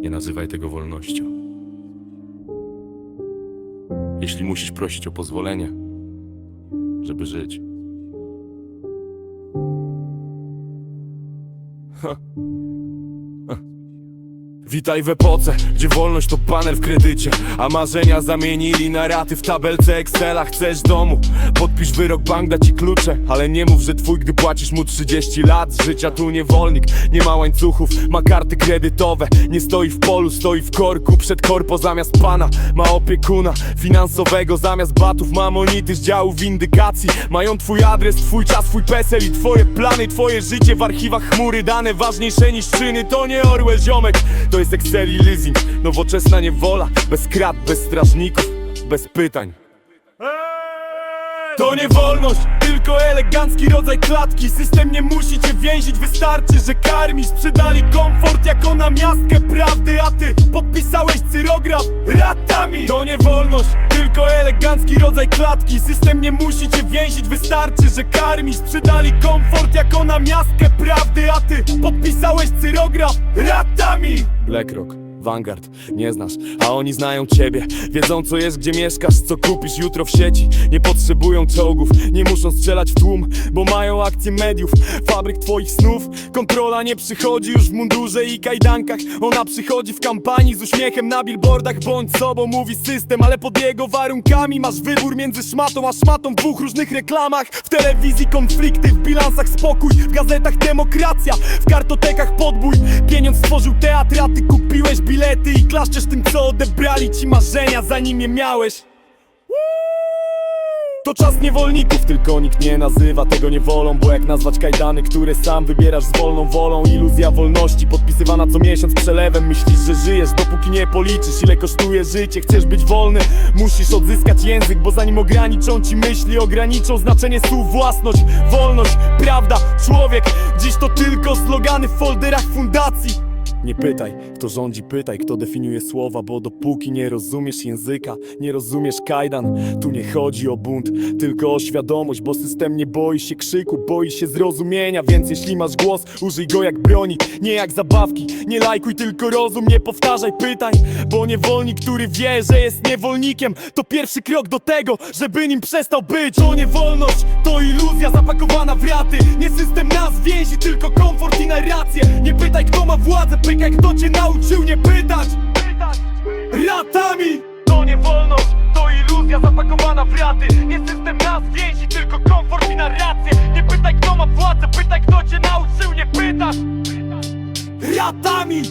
Nie nazywaj tego wolnością. Jeśli musisz prosić o pozwolenie, żeby żyć. Ha. Witaj w epoce, gdzie wolność to panel w kredycie A marzenia zamienili na raty w tabelce Excela. Chcesz domu, podpisz wyrok, bank da ci klucze. Ale nie mów, że twój, gdy płacisz mu 30 lat Z życia. Tu niewolnik, nie ma łańcuchów Ma karty kredytowe, nie stoi w polu Stoi w korku, przed korpo zamiast pana. Ma opiekuna finansowego Zamiast batów. Ma monity z działu windykacji. Mają twój adres, twój czas, twój PESEL I twoje plany, twoje życie w archiwach chmury Dane. Ważniejsze niż czyny, to nie Orwell ziomek. To jest Excel i leasing, nowoczesna niewola Bez krat, bez strażników, bez pytań. To nie wolność, tylko elegancki rodzaj klatki. System nie musi cię więzić, wystarczy, że karmisz. Sprzedali komfort jako namiastkę prawdy A ty podpisałeś cyrograf ratami. To nie wolność, tylko elegancki rodzaj klatki. System nie musi cię więzić, wystarczy, że karmisz. Sprzedali komfort jako namiastkę prawdy A ty podpisałeś cyrograf. Ratami! BlackRock Vanguard, nie znasz, a oni znają ciebie. Wiedzą co jest, gdzie mieszkasz, co kupisz jutro w sieci. Nie potrzebują czołgów, nie muszą strzelać w tłum Bo mają akcje mediów, fabryk twoich snów. Kontrola nie przychodzi już w mundurze i kajdankach. Ona przychodzi w kampanii z uśmiechem na billboardach. Bądź sobą, mówi system, ale pod jego warunkami Masz wybór między szmatą a szmatą w dwóch różnych reklamach. W telewizji konflikty, w bilansach spokój W gazetach demokracja, w kartotekach podbój. Pieniądz stworzył teatr, a ty kupiłeś bilety I klaszczesz tym, co odebrali ci marzenia, zanim je miałeś. To czas niewolników, tylko nikt nie nazywa tego niewolą Bo jak nazwać kajdany, które sam wybierasz z wolną wolą? Iluzja wolności, podpisywana co miesiąc przelewem. Myślisz, że żyjesz, dopóki nie policzysz ile kosztuje życie. Chcesz być wolny, musisz odzyskać język Bo zanim ograniczą ci myśli, ograniczą znaczenie słów Własność, wolność, prawda, człowiek. Dziś to tylko slogany w folderach fundacji nie pytaj, kto rządzi, pytaj, kto definiuje słowa Bo dopóki nie rozumiesz języka, nie rozumiesz kajdan Tu nie chodzi o bunt, tylko o świadomość Bo system nie boi się krzyku, boi się zrozumienia Więc jeśli masz głos, użyj go jak broni Nie jak zabawki, nie lajkuj, tylko rozum Nie powtarzaj pytań, bo niewolnik, który wie, że jest niewolnikiem To pierwszy krok do tego, żeby nim przestał być. To nie wolność, to iluzja zapakowana w raty Nie system nas więzi, tylko komfort i narrację Nie pytaj, kto ma władzę, pykaj, kto cię nauczył nie pytać Ratami! To nie wolność, to iluzja zapakowana w raty Nie system nas więzi, tylko komfort i narrację Nie pytaj, kto ma władzę, pytaj, kto cię nauczył nie pytać Ratami!